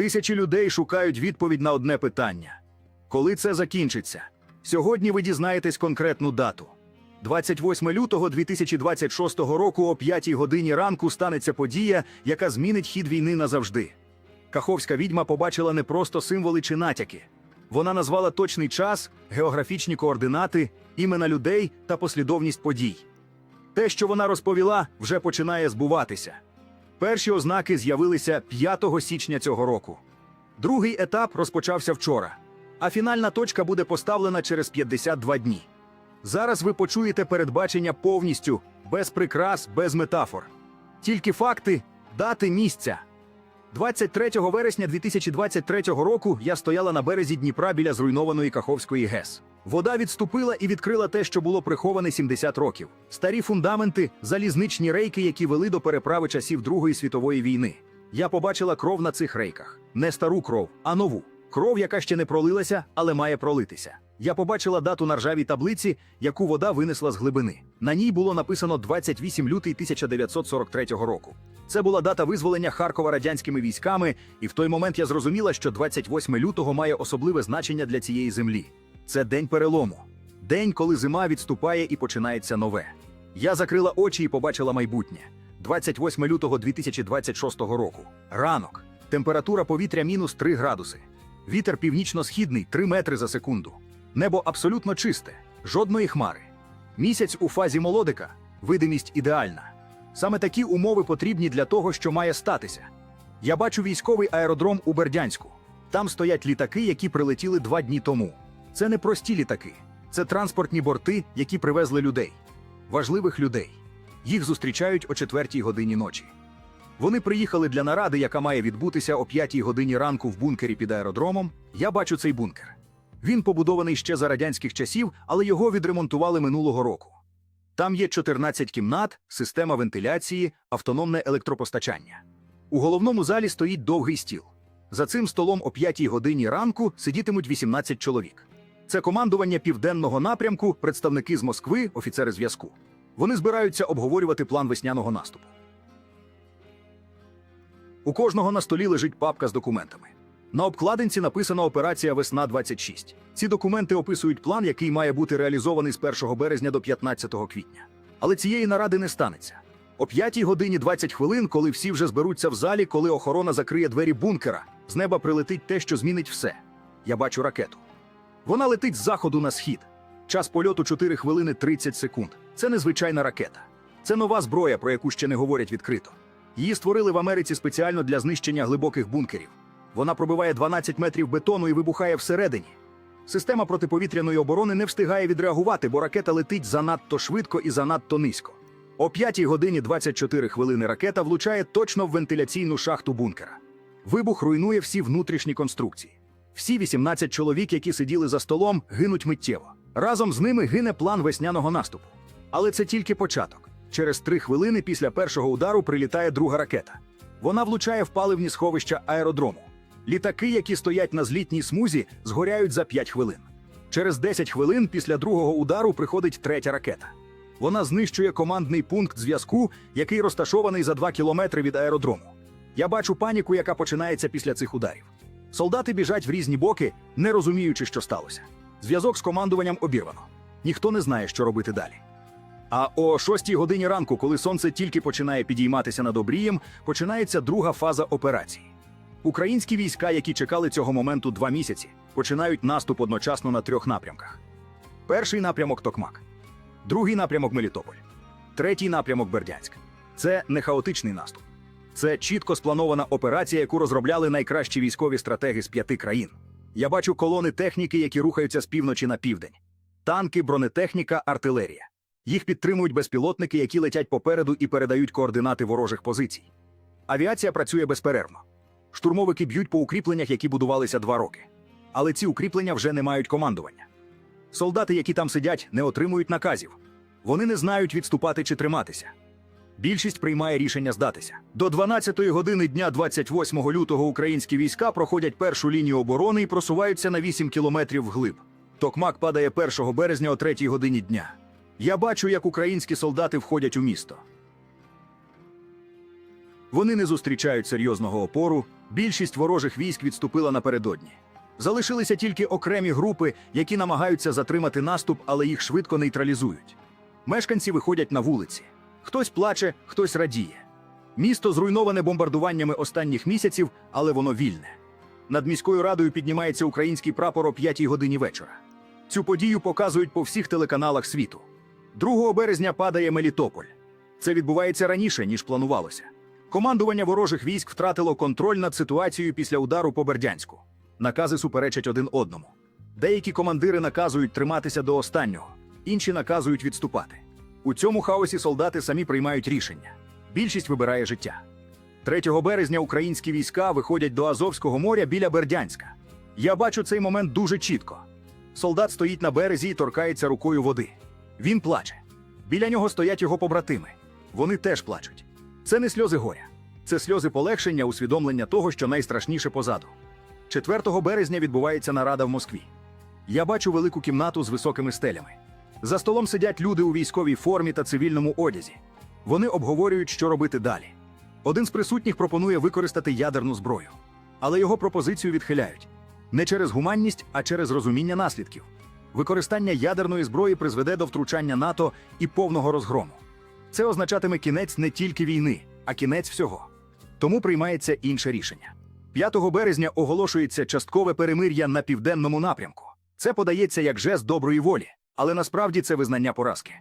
Тисячі людей шукають відповідь на одне питання: коли це закінчиться? Сьогодні ви дізнаєтесь конкретну дату. 28 лютого 2026 року о 5 годині ранку станеться подія, яка змінить хід війни назавжди. Каховська відьма побачила не просто символи чи натяки. Вона назвала точний час, географічні координати, імена людей та послідовність подій. Те, що вона розповіла, вже починає збуватися. Перші ознаки з'явилися 5 січня цього року. Другий етап розпочався вчора, а фінальна точка буде поставлена через 52 дні. Зараз ви почуєте передбачення повністю, без прикрас, без метафор. Тільки факти, дати місця. 23 вересня 2023 року я стояла на березі Дніпра біля зруйнованої Каховської ГЕС. Вода відступила і відкрила те, що було приховане 70 років: старі фундаменти, залізничні рейки, які вели до переправи часів Другої світової війни. Я побачила кров на цих рейках, не стару кров, а нову кров, яка ще не пролилася, але має пролитися. Я побачила дату на ржавій таблиці, яку вода винесла з глибини. На ній було написано 28 лютий 1943 року. Це була дата визволення Харкова радянськими військами, і в той момент я зрозуміла, що 28 лютого має особливе значення для цієї землі. Це день перелому, день, коли зима відступає і починається нове. Я закрила очі і побачила майбутнє. 28 лютого 2026 року. Ранок. Температура повітря мінус 3 градуси. Вітер північно-східний 3 метри за секунду. Небо абсолютно чисте, жодної хмари. Місяць у фазі молодика, видимість ідеальна. Саме такі умови потрібні для того, що має статися. Я бачу військовий аеродром у Бердянську. Там стоять літаки, які прилетіли два дні тому. Це не прості літаки, це транспортні борти, які привезли людей, важливих людей. Їх зустрічають о 4 годині ночі. Вони приїхали для наради, яка має відбутися о 5 годині ранку в бункері під аеродромом. Я бачу цей бункер. Він побудований ще за радянських часів, але його відремонтували минулого року. Там є 14 кімнат, система вентиляції, автономне електропостачання. У головному залі стоїть довгий стіл. За цим столом о 5 годині ранку сидітимуть 18 чоловік. Це командування південного напрямку, представники з Москви, офіцери зв'язку. Вони збираються обговорювати план весняного наступу. У кожного на столі лежить папка з документами. На обкладинці написано Операція Весна 26 Ці документи описують план, який має бути реалізований з 1 березня до 15 квітня. Але цієї наради не станеться. О 5 годині 20 хвилин, коли всі вже зберуться в залі, коли охорона закриє двері бункера, з неба прилетить те, що змінить все. Я бачу ракету. Вона летить з заходу на схід. Час польоту 4 хвилини 30 секунд. Це незвичайна ракета. Це нова зброя, про яку ще не говорять відкрито. Її створили в Америці спеціально для знищення глибоких бункерів. Вона пробиває 12 метрів бетону і вибухає всередині. Система протиповітряної оборони не встигає відреагувати, бо ракета летить занадто швидко і занадто низько. О 5 годині 24 хвилини ракета влучає точно в вентиляційну шахту бункера. Вибух руйнує всі внутрішні конструкції. Всі 18 чоловік, які сиділи за столом, гинуть миттєво. Разом з ними гине план весняного наступу. Але це тільки початок. Через три хвилини після першого удару прилітає друга ракета. Вона влучає в паливні сховища аеродрому. Літаки, які стоять на злітній смузі, згоряють за 5 хвилин. Через 10 хвилин після другого удару приходить третя ракета. Вона знищує командний пункт зв'язку, який розташований за 2 кілометри від аеродрому. Я бачу паніку, яка починається після цих ударів. Солдати біжать в різні боки, не розуміючи, що сталося. Зв'язок з командуванням обірвано. Ніхто не знає, що робити далі. А о 6 годині ранку, коли сонце тільки починає підійматися над обрієм, починається друга фаза операції. Українські війська, які чекали цього моменту два місяці, починають наступ одночасно на трьох напрямках: перший напрямок Токмак, другий напрямок Мелітополь, третій напрямок Бердянськ. Це не хаотичний наступ. Це чітко спланована операція, яку розробляли найкращі військові стратеги з п'яти країн. Я бачу колони техніки, які рухаються з півночі на південь: танки, бронетехніка, артилерія. Їх підтримують безпілотники, які летять попереду і передають координати ворожих позицій. Авіація працює безперервно. Штурмовики б'ють по укріпленнях, які будувалися два роки. Але ці укріплення вже не мають командування. Солдати, які там сидять, не отримують наказів. Вони не знають відступати чи триматися. Більшість приймає рішення здатися. До 12-ї години дня 28 лютого українські війська проходять першу лінію оборони і просуваються на 8 кілометрів вглиб. Токмак падає 1 березня о 3 годині дня. Я бачу, як українські солдати входять у місто. Вони не зустрічають серйозного опору, більшість ворожих військ відступила напередодні. Залишилися тільки окремі групи, які намагаються затримати наступ, але їх швидко нейтралізують. Мешканці виходять на вулиці. Хтось плаче, хтось радіє. Місто зруйноване бомбардуваннями останніх місяців, але воно вільне. Над міською радою піднімається український прапор о 5 годині вечора. Цю подію показують по всіх телеканалах світу. 2 березня падає Мелітополь. Це відбувається раніше, ніж планувалося. Командування ворожих військ втратило контроль над ситуацією після удару по Бердянську. Накази суперечать один одному. Деякі командири наказують триматися до останнього, інші наказують відступати. У цьому хаосі солдати самі приймають рішення. Більшість вибирає життя. 3 березня українські війська виходять до Азовського моря біля Бердянська. Я бачу цей момент дуже чітко. Солдат стоїть на березі і торкається рукою води. Він плаче. Біля нього стоять його побратими. Вони теж плачуть. Це не сльози горя, це сльози полегшення, усвідомлення того, що найстрашніше позаду. 4 березня відбувається нарада в Москві. Я бачу велику кімнату з високими стелями. За столом сидять люди у військовій формі та цивільному одязі. Вони обговорюють, що робити далі. Один з присутніх пропонує використати ядерну зброю, але його пропозицію відхиляють не через гуманність, а через розуміння наслідків. Використання ядерної зброї призведе до втручання НАТО і повного розгрому. Це означатиме кінець не тільки війни, а кінець всього. Тому приймається інше рішення. 5 березня оголошується часткове перемир'я на південному напрямку. Це подається як жест доброї волі, але насправді це визнання поразки.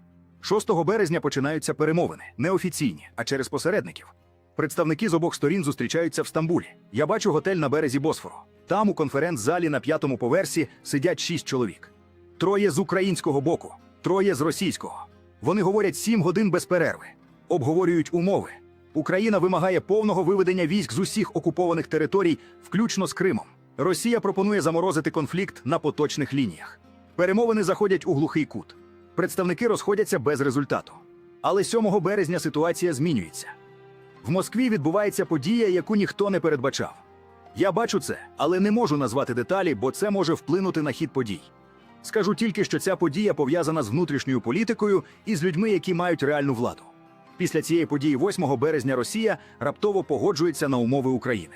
6 березня починаються перемовини, неофіційні, а через посередників. Представники з обох сторін зустрічаються в Стамбулі. Я бачу готель на березі Босфору. Там у конференц-залі на п'ятому поверсі сидять шість чоловік. Троє з українського боку, троє з російського. Вони говорять сім годин без перерви, обговорюють умови. Україна вимагає повного виведення військ з усіх окупованих територій, включно з Кримом. Росія пропонує заморозити конфлікт на поточних лініях. Перемовини заходять у глухий кут. Представники розходяться без результату. Але 7 березня ситуація змінюється. В Москві відбувається подія, яку ніхто не передбачав. Я бачу це, але не можу назвати деталі, бо це може вплинути на хід подій. Скажу тільки, що ця подія пов'язана з внутрішньою політикою і з людьми, які мають реальну владу. Після цієї події 8 березня Росія раптово погоджується на умови України.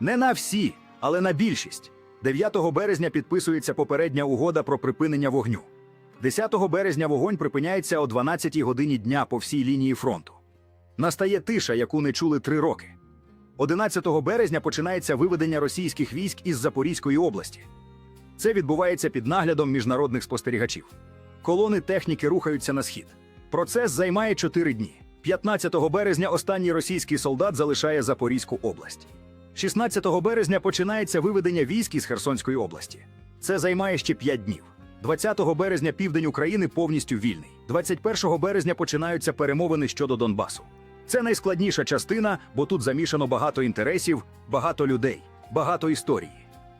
Не на всі, але на більшість. 9 березня підписується попередня угода про припинення вогню. 10 березня вогонь припиняється о 12 годині дня по всій лінії фронту. Настає тиша, яку не чули три роки. 11 березня починається виведення російських військ із Запорізької області. Це відбувається під наглядом міжнародних спостерігачів. Колони техніки рухаються на схід. Процес займає 4 дні. 15 березня останній російський солдат залишає Запорізьку область. 16 березня починається виведення військ із Херсонської області. Це займає ще 5 днів. 20 березня південь України повністю вільний. 21 березня починаються перемовини щодо Донбасу. Це найскладніша частина, бо тут замішано багато інтересів, багато людей, багато історії.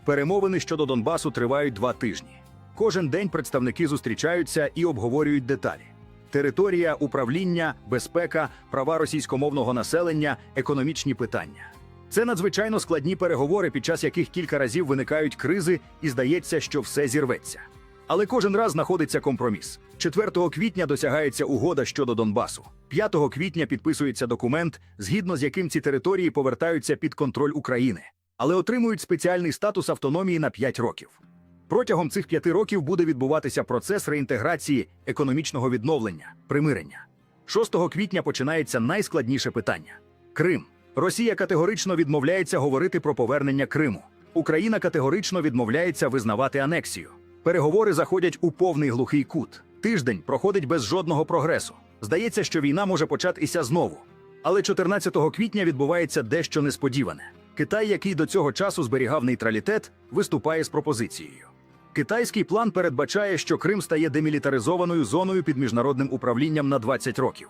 Перемовини щодо Донбасу тривають два тижні. Кожен день представники зустрічаються і обговорюють деталі: територія, управління, безпека, права російськомовного населення, економічні питання. Це надзвичайно складні переговори, під час яких кілька разів виникають кризи, і здається, що все зірветься. Але кожен раз знаходиться компроміс. 4 квітня досягається угода щодо Донбасу. 5 квітня підписується документ, згідно з яким ці території повертаються під контроль України, але отримують спеціальний статус автономії на 5 років. Протягом цих п'яти років буде відбуватися процес реінтеграції, економічного відновлення, примирення. 6 квітня починається найскладніше питання: Крим. Росія категорично відмовляється говорити про повернення Криму. Україна категорично відмовляється визнавати анексію. Переговори заходять у повний глухий кут. Тиждень проходить без жодного прогресу. Здається, що війна може початися знову. Але 14 квітня відбувається дещо несподіване. Китай, який до цього часу зберігав нейтралітет, виступає з пропозицією. Китайський план передбачає, що Крим стає демілітаризованою зоною під міжнародним управлінням на 20 років.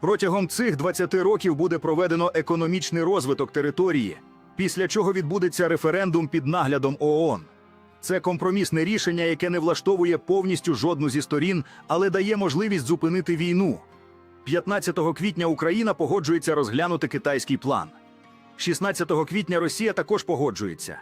Протягом цих 20 років буде проведено економічний розвиток території, після чого відбудеться референдум під наглядом ООН. Це компромісне рішення, яке не влаштовує повністю жодну зі сторін, але дає можливість зупинити війну. 15 квітня Україна погоджується розглянути китайський план. 16 квітня Росія також погоджується.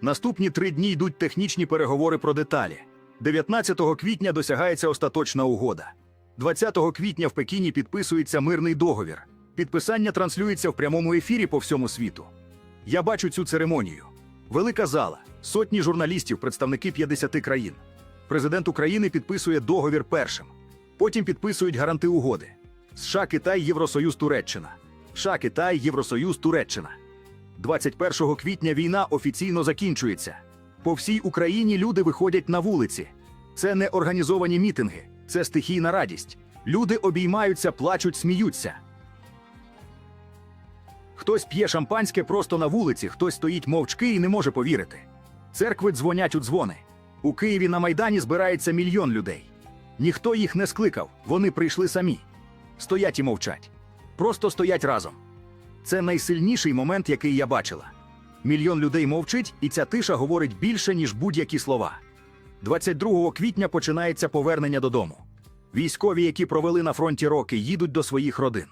Наступні три дні йдуть технічні переговори про деталі. 19 квітня досягається остаточна угода. 20 квітня в Пекіні підписується мирний договір. Підписання транслюється в прямому ефірі по всьому світу. Я бачу цю церемонію. Велика зала, сотні журналістів, представники 50 країн. Президент України підписує договір першим. Потім підписують гаранти угоди. США, Китай, Євросоюз, Туреччина. США, Китай, Євросоюз, Туреччина. 21 квітня війна офіційно закінчується. По всій Україні люди виходять на вулиці. Це не організовані мітинги, це стихійна радість. Люди обіймаються, плачуть, сміються. Хтось п'є шампанське просто на вулиці, хтось стоїть мовчки і не може повірити. Церкви дзвонять у дзвони. У Києві на Майдані збирається мільйон людей. Ніхто їх не скликав, вони прийшли самі. Стоять і мовчать. Просто стоять разом. Це найсильніший момент, який я бачила. Мільйон людей мовчить, і ця тиша говорить більше, ніж будь-які слова. 22 квітня починається повернення додому. Військові, які провели на фронті роки, їдуть до своїх родин.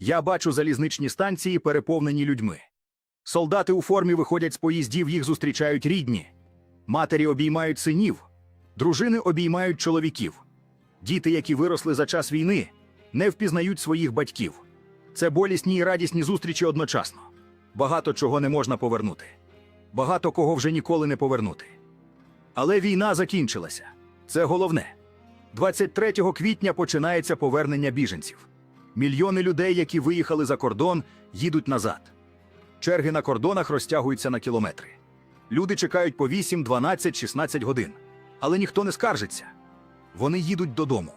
Я бачу залізничні станції, переповнені людьми. Солдати у формі виходять з поїздів, їх зустрічають рідні. Матері обіймають синів, дружини обіймають чоловіків. Діти, які виросли за час війни, не впізнають своїх батьків. Це болісні і радісні зустрічі одночасно. Багато чого не можна повернути. Багато кого вже ніколи не повернути. Але війна закінчилася. Це головне. 23 квітня починається повернення біженців. Мільйони людей, які виїхали за кордон, їдуть назад. Черги на кордонах розтягуються на кілометри. Люди чекають по 8, 12, 16 годин. Але ніхто не скаржиться. Вони їдуть додому.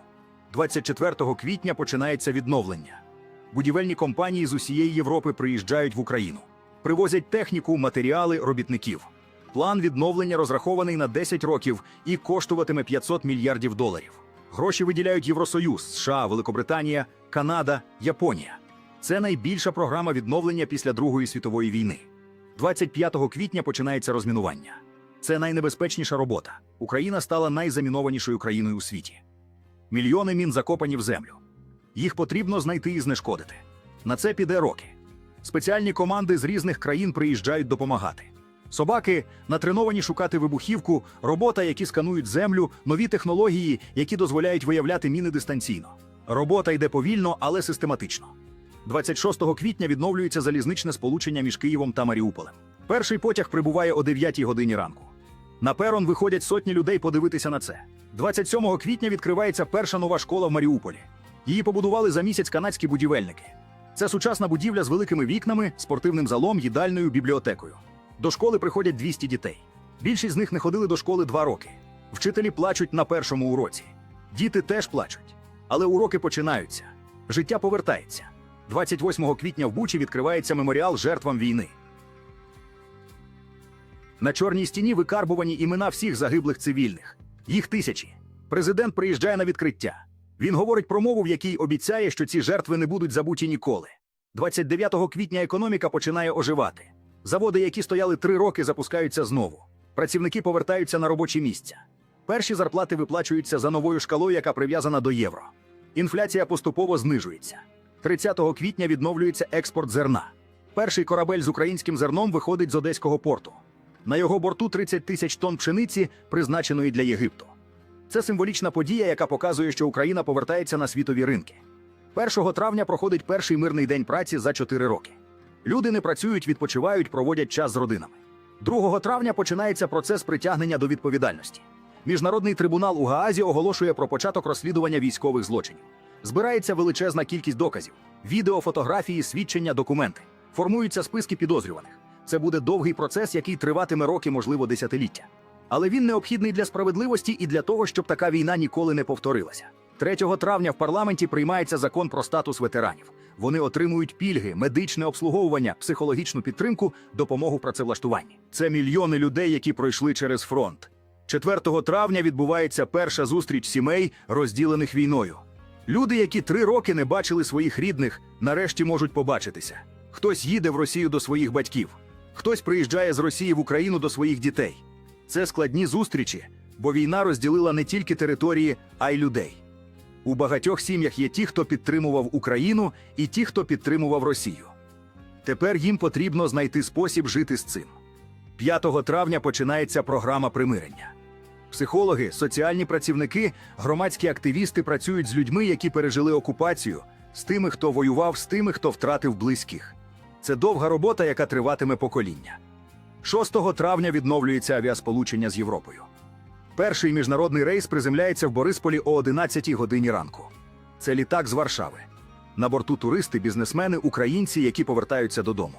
24 квітня починається відновлення. Будівельні компанії з усієї Європи приїжджають в Україну, привозять техніку, матеріали, робітників. План відновлення розрахований на 10 років і коштуватиме 500 мільярдів доларів. Гроші виділяють Євросоюз, США, Великобританія, Канада, Японія. Це найбільша програма відновлення після Другої світової війни. 25 квітня починається розмінування. Це найнебезпечніша робота. Україна стала найзамінованішою країною у світі. Мільйони мін закопані в землю. Їх потрібно знайти і знешкодити. На це піде роки. Спеціальні команди з різних країн приїжджають допомагати. Собаки натреновані шукати вибухівку, робота, які сканують землю, нові технології, які дозволяють виявляти міни дистанційно. Робота йде повільно, але систематично. 26 квітня відновлюється залізничне сполучення між Києвом та Маріуполем. Перший потяг прибуває о 9 годині ранку. На перон виходять сотні людей подивитися на це. 27 квітня відкривається перша нова школа в Маріуполі. Її побудували за місяць канадські будівельники. Це сучасна будівля з великими вікнами, спортивним залом, їдальною, бібліотекою. До школи приходять 200 дітей. Більшість з них не ходили до школи два роки. Вчителі плачуть на першому уроці. Діти теж плачуть. Але уроки починаються. Життя повертається. 28 квітня в Бучі відкривається меморіал жертвам війни. На чорній стіні викарбувані імена всіх загиблих цивільних. Їх тисячі. Президент приїжджає на відкриття. Він говорить про мову, в якій обіцяє, що ці жертви не будуть забуті ніколи. 29 квітня економіка починає оживати. Заводи, які стояли три роки, запускаються знову. Працівники повертаються на робочі місця. Перші зарплати виплачуються за новою шкалою, яка прив'язана до євро. Інфляція поступово знижується. 30 квітня відновлюється експорт зерна. Перший корабель з українським зерном виходить з одеського порту. На його борту 30 тисяч тонн пшениці, призначеної для Єгипту. Це символічна подія, яка показує, що Україна повертається на світові ринки. 1 травня проходить перший мирний день праці за 4 роки. Люди не працюють, відпочивають, проводять час з родинами. 2 травня починається процес притягнення до відповідальності. Міжнародний трибунал у Гаазі оголошує про початок розслідування військових злочинів. Збирається величезна кількість доказів: відео, фотографії, свідчення, документи. Формуються списки підозрюваних. Це буде довгий процес, який триватиме роки, можливо, десятиліття. Але він необхідний для справедливості і для того, щоб така війна ніколи не повторилася. 3 травня в парламенті приймається закон про статус ветеранів. Вони отримують пільги, медичне обслуговування, психологічну підтримку, допомогу працевлаштуванні. Це мільйони людей, які пройшли через фронт. 4 травня відбувається перша зустріч сімей, розділених війною. Люди, які три роки не бачили своїх рідних, нарешті можуть побачитися. Хтось їде в Росію до своїх батьків, хтось приїжджає з Росії в Україну до своїх дітей. Це складні зустрічі, бо війна розділила не тільки території, а й людей. У багатьох сім'ях є ті, хто підтримував Україну, і ті, хто підтримував Росію. Тепер їм потрібно знайти спосіб жити з цим. 5 травня починається програма примирення. Психологи, соціальні працівники, громадські активісти працюють з людьми, які пережили окупацію, з тими, хто воював, з тими, хто втратив близьких. Це довга робота, яка триватиме покоління. 6 травня відновлюється авіасполучення з Європою. Перший міжнародний рейс приземляється в Борисполі о 11 годині ранку. Це літак з Варшави. На борту туристи, бізнесмени, українці, які повертаються додому.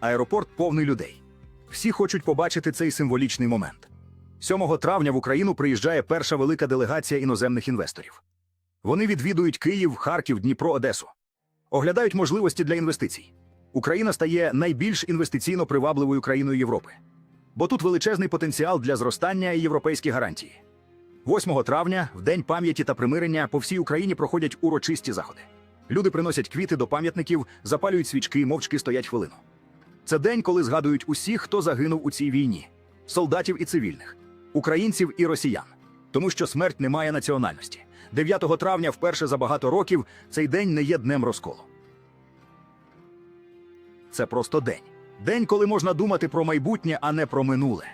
Аеропорт повний людей. Всі хочуть побачити цей символічний момент. 7 травня в Україну приїжджає перша велика делегація іноземних інвесторів. Вони відвідують Київ, Харків, Дніпро, Одесу. Оглядають можливості для інвестицій. Україна стає найбільш інвестиційно привабливою країною Європи. Бо тут величезний потенціал для зростання і європейські гарантії. 8 травня, в День пам'яті та примирення, по всій Україні проходять урочисті заходи. Люди приносять квіти до пам'ятників, запалюють свічки, мовчки стоять хвилину. Це день, коли згадують усіх, хто загинув у цій війні: солдатів і цивільних, українців і росіян. Тому що смерть не має національності. 9 травня, вперше за багато років, цей день не є днем розколу. Це просто день. День, коли можна думати про майбутнє, а не про минуле.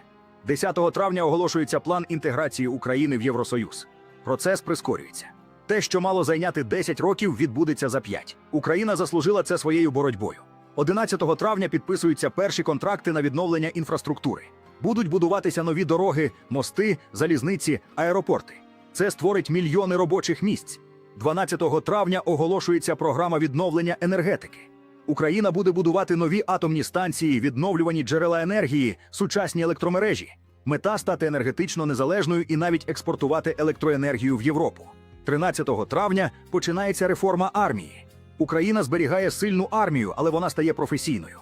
10 травня оголошується план інтеграції України в Євросоюз. Процес прискорюється. Те, що мало зайняти 10 років, відбудеться за 5. Україна заслужила це своєю боротьбою. 11 травня підписуються перші контракти на відновлення інфраструктури. Будуть будуватися нові дороги, мости, залізниці, аеропорти. Це створить мільйони робочих місць. 12 травня оголошується програма відновлення енергетики. Україна буде будувати нові атомні станції, відновлювані джерела енергії, сучасні електромережі. Мета стати енергетично незалежною і навіть експортувати електроенергію в Європу. 13 травня починається реформа армії. Україна зберігає сильну армію, але вона стає професійною.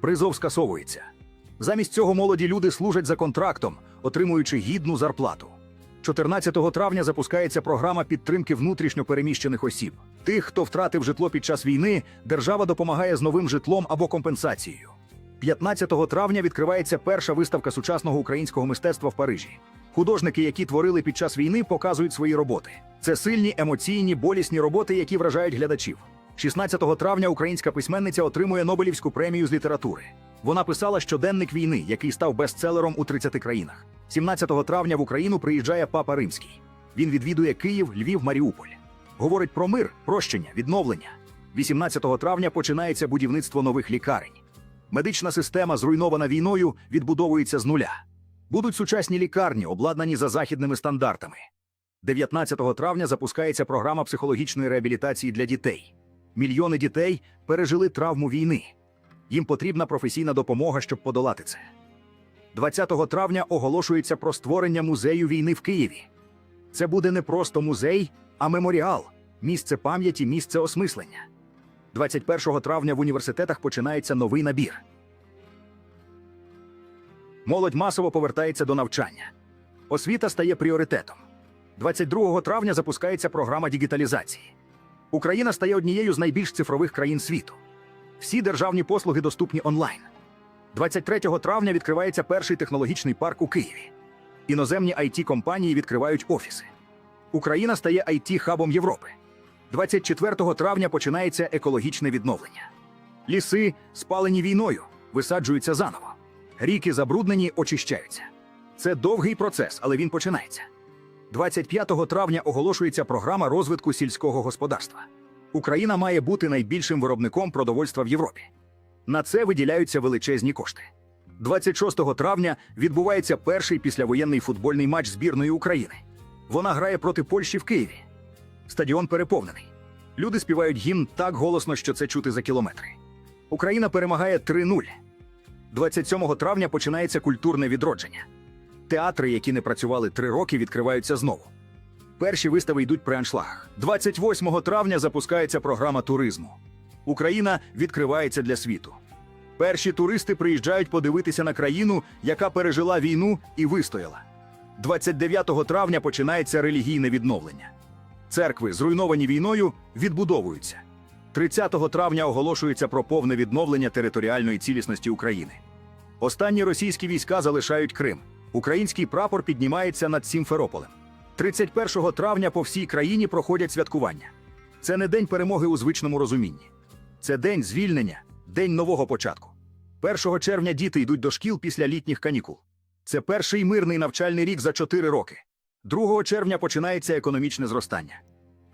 Призов скасовується. Замість цього молоді люди служать за контрактом, отримуючи гідну зарплату. 14 травня запускається програма підтримки внутрішньо переміщених осіб. Тих, хто втратив житло під час війни, держава допомагає з новим житлом або компенсацією. 15 травня відкривається перша виставка сучасного українського мистецтва в Парижі. Художники, які творили під час війни, показують свої роботи. Це сильні, емоційні, болісні роботи, які вражають глядачів. 16 травня українська письменниця отримує Нобелівську премію з літератури. Вона писала щоденник війни, який став бестселером у 30 країнах. 17 травня в Україну приїжджає Папа Римський. Він відвідує Київ, Львів, Маріуполь. Говорить про мир, прощення, відновлення. 18 травня починається будівництво нових лікарень. Медична система, зруйнована війною, відбудовується з нуля. Будуть сучасні лікарні, обладнані за західними стандартами. 19 травня запускається програма психологічної реабілітації для дітей. Мільйони дітей пережили травму війни. Їм потрібна професійна допомога, щоб подолати це. 20 травня оголошується про створення музею війни в Києві. Це буде не просто музей, а меморіал, місце пам'яті, місце осмислення. 21 травня в університетах починається новий набір. Молодь масово повертається до навчання. Освіта стає пріоритетом. 22 травня запускається програма дігіталізації. Україна стає однією з найбільш цифрових країн світу. Всі державні послуги доступні онлайн. 23 травня відкривається перший технологічний парк у Києві. Іноземні it компанії відкривають офіси. Україна стає it хабом Європи. 24 травня починається екологічне відновлення. Ліси, спалені війною, висаджуються заново. Ріки забруднені, очищаються. Це довгий процес, але він починається. 25 травня оголошується програма розвитку сільського господарства. Україна має бути найбільшим виробником продовольства в Європі. На це виділяються величезні кошти. 26 травня відбувається перший післявоєнний футбольний матч збірної України. Вона грає проти Польщі в Києві. Стадіон переповнений. Люди співають гімн так голосно, що це чути за кілометри. Україна перемагає 3-0. 27 травня починається культурне відродження. Театри, які не працювали три роки, відкриваються знову. Перші вистави йдуть при аншлагах. 28 травня запускається програма туризму. Україна відкривається для світу. Перші туристи приїжджають подивитися на країну, яка пережила війну і вистояла. 29 травня починається релігійне відновлення. Церкви, зруйновані війною, відбудовуються. 30 травня оголошується про повне відновлення територіальної цілісності України. Останні російські війська залишають Крим. Український прапор піднімається над Сімферополем. 31 травня по всій країні проходять святкування. Це не день перемоги у звичному розумінні. Це день звільнення, день нового початку. 1 червня діти йдуть до шкіл після літніх канікул. Це перший мирний навчальний рік за 4 роки. 2 червня починається економічне зростання.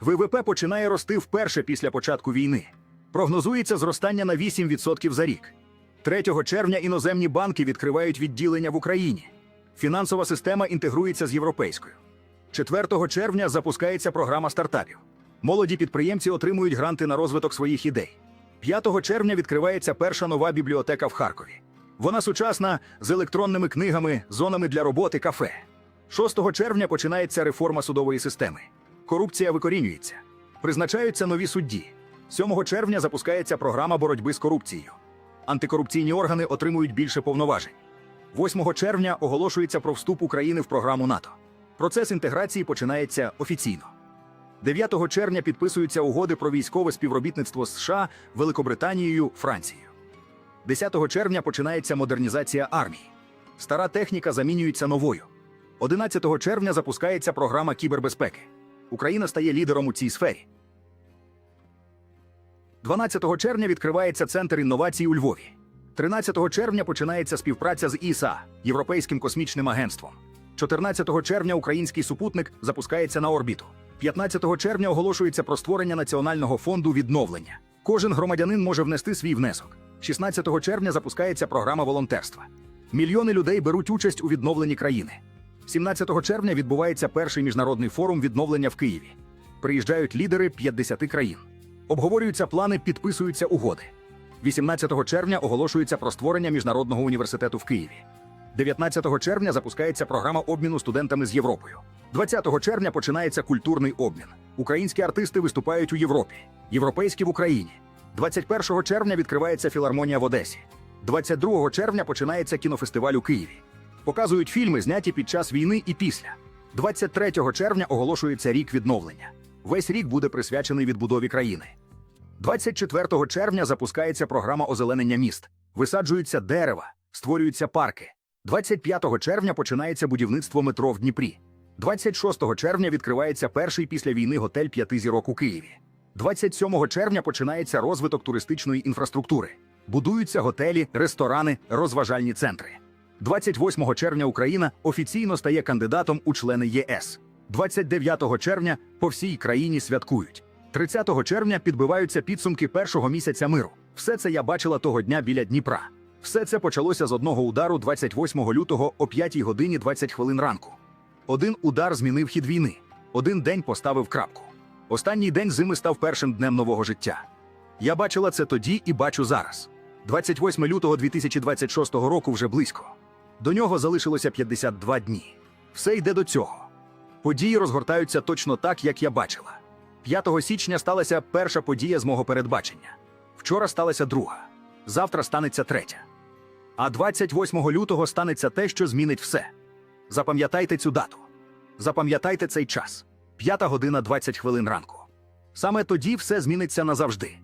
ВВП починає рости вперше після початку війни. Прогнозується зростання на 8% за рік. 3 червня іноземні банки відкривають відділення в Україні. Фінансова система інтегрується з європейською. 4 червня запускається програма стартапів. Молоді підприємці отримують гранти на розвиток своїх ідей. 5 червня відкривається перша нова бібліотека в Харкові. Вона сучасна з електронними книгами, зонами для роботи, кафе. 6 червня починається реформа судової системи. Корупція викорінюється. Призначаються нові судді. 7 червня запускається програма боротьби з корупцією. Антикорупційні органи отримують більше повноважень. 8 червня оголошується про вступ України в програму НАТО. Процес інтеграції починається офіційно. 9 червня підписуються угоди про військове співробітництво з США, Великобританією, Францією. 10 червня починається модернізація армії. Стара техніка замінюється новою. 11 червня запускається програма кібербезпеки. Україна стає лідером у цій сфері. 12 червня відкривається центр інновацій у Львові. 13 червня починається співпраця з ІСА Європейським космічним агентством. 14 червня український супутник запускається на орбіту. 15 червня оголошується про створення Національного фонду відновлення. Кожен громадянин може внести свій внесок. 16 червня запускається програма волонтерства. Мільйони людей беруть участь у відновленні країни. 17 червня відбувається перший міжнародний форум відновлення в Києві. Приїжджають лідери 50 країн. Обговорюються плани, підписуються угоди. 18 червня оголошується про створення міжнародного університету в Києві. 19 червня запускається програма обміну студентами з Європою. 20 червня починається культурний обмін. Українські артисти виступають у Європі, європейські в Україні. 21 червня відкривається філармонія в Одесі. 22 червня починається кінофестиваль у Києві. Показують фільми, зняті під час війни і після. 23 червня оголошується рік відновлення. Весь рік буде присвячений відбудові країни. 24 червня запускається програма озеленення міст. Висаджуються дерева, створюються парки. 25 червня починається будівництво метро в Дніпрі. 26 червня відкривається перший після війни готель п'яти зірок у Києві. 27 червня починається розвиток туристичної інфраструктури. Будуються готелі, ресторани, розважальні центри. 28 червня Україна офіційно стає кандидатом у члени ЄС. 29 червня по всій країні святкують. 30 червня підбиваються підсумки першого місяця миру. Все це я бачила того дня біля Дніпра. Все це почалося з одного удару 28 лютого о 5 годині 20 хвилин ранку. Один удар змінив хід війни. Один день поставив крапку. Останній день зими став першим днем нового життя. Я бачила це тоді і бачу зараз. 28 лютого 2026 року вже близько. До нього залишилося 52 дні. Все йде до цього. Події розгортаються точно так, як я бачила. 5 січня сталася перша подія з мого передбачення. Вчора сталася друга. Завтра станеться третя. А 28 лютого станеться те, що змінить все. Запам'ятайте цю дату. Запам'ятайте цей час. П'ята година 20 хвилин ранку. Саме тоді все зміниться назавжди.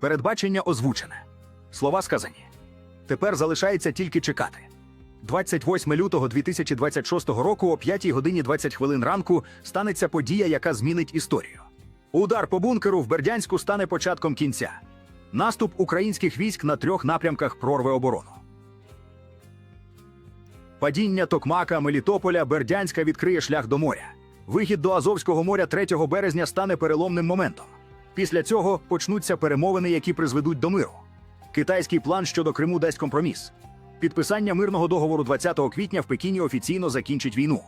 Передбачення озвучене. Слова сказані. Тепер залишається тільки чекати. 28 лютого 2026 року о 5 годині 20 хвилин ранку станеться подія, яка змінить історію. Удар по бункеру в Бердянську стане початком кінця. Наступ українських військ на трьох напрямках прорве оборону. Падіння Токмака, Мелітополя, Бердянська відкриє шлях до моря. Вихід до Азовського моря 3 березня стане переломним моментом. Після цього почнуться перемовини, які призведуть до миру. Китайський план щодо Криму дасть компроміс. Підписання мирного договору 20 квітня в Пекіні офіційно закінчить війну.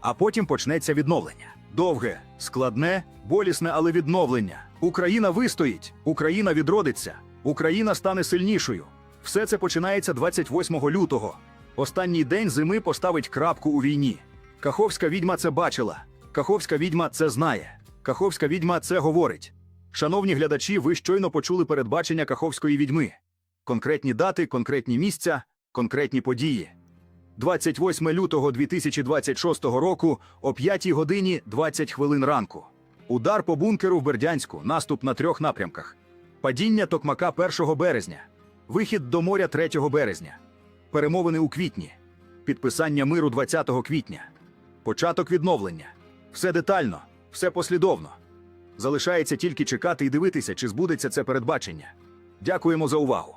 А потім почнеться відновлення. Довге, складне, болісне, але відновлення. Україна вистоїть, Україна відродиться, Україна стане сильнішою. Все це починається 28 лютого. Останній день зими поставить крапку у війні. Каховська відьма це бачила. Каховська відьма це знає. Каховська відьма це говорить. Шановні глядачі, ви щойно почули передбачення Каховської відьми. Конкретні дати, конкретні місця, конкретні події. 28 лютого 2026 року о 5 годині 20 хвилин ранку. Удар по бункеру в Бердянську, наступ на трьох напрямках. Падіння Токмака 1 березня. Вихід до моря 3 березня. Перемовини у квітні. Підписання миру 20 квітня. Початок відновлення. Все детально, все послідовно. Залишається тільки чекати і дивитися, чи збудеться це передбачення. Дякуємо за увагу.